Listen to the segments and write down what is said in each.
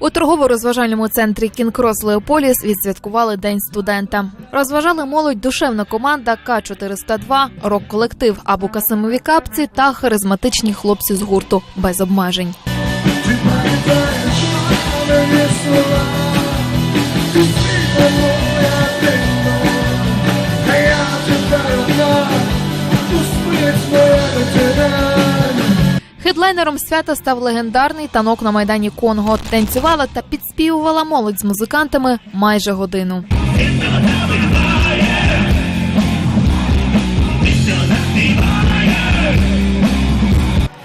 У торгово-розважальному центрі Кінкрос Леополіс відсвяткували День студента. Розважали молодь душевна команда К-402, рок-колектив Абу Касимові капці та харизматичні хлопці з гурту без обмежень. Хедлайнером свята став легендарний танок на майдані Конго. Танцювала та підспівувала молодь з музикантами майже годину.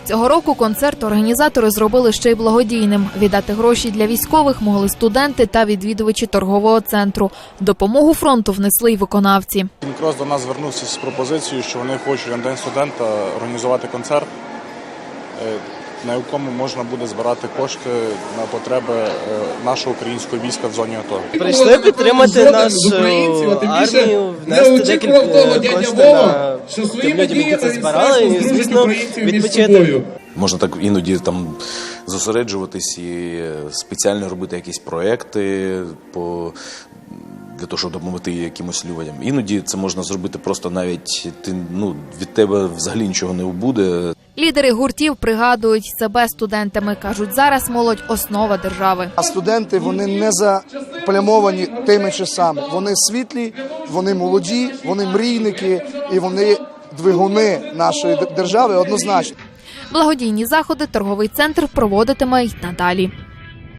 Цього року концерт організатори зробили ще й благодійним. Віддати гроші для військових могли студенти та відвідувачі торгового центру. Допомогу фронту внесли й виконавці. Кінкрос до нас звернувся з пропозицією, що вони хочуть на День студента організувати концерт, на якому можна буде збирати кошти на потреби е, нашого українського війська в зоні АТО. Прийшли підтримати нашу армію, внести декілька коштів на тим людям, які це збирали, і, звісно, відпочити. Можна так іноді там зосереджуватись і спеціально робити якісь проекти по. Для того, щоб допомогти якимось людям. Іноді це можна зробити просто навіть ти ну від тебе взагалі нічого не буде. Лідери гуртів пригадують себе студентами. кажуть, зараз молодь основа держави. А студенти вони не заплямовані тими часами. Вони світлі, вони молоді, вони мрійники і вони двигуни нашої держави однозначно. Благодійні заходи торговий центр проводитиме й надалі.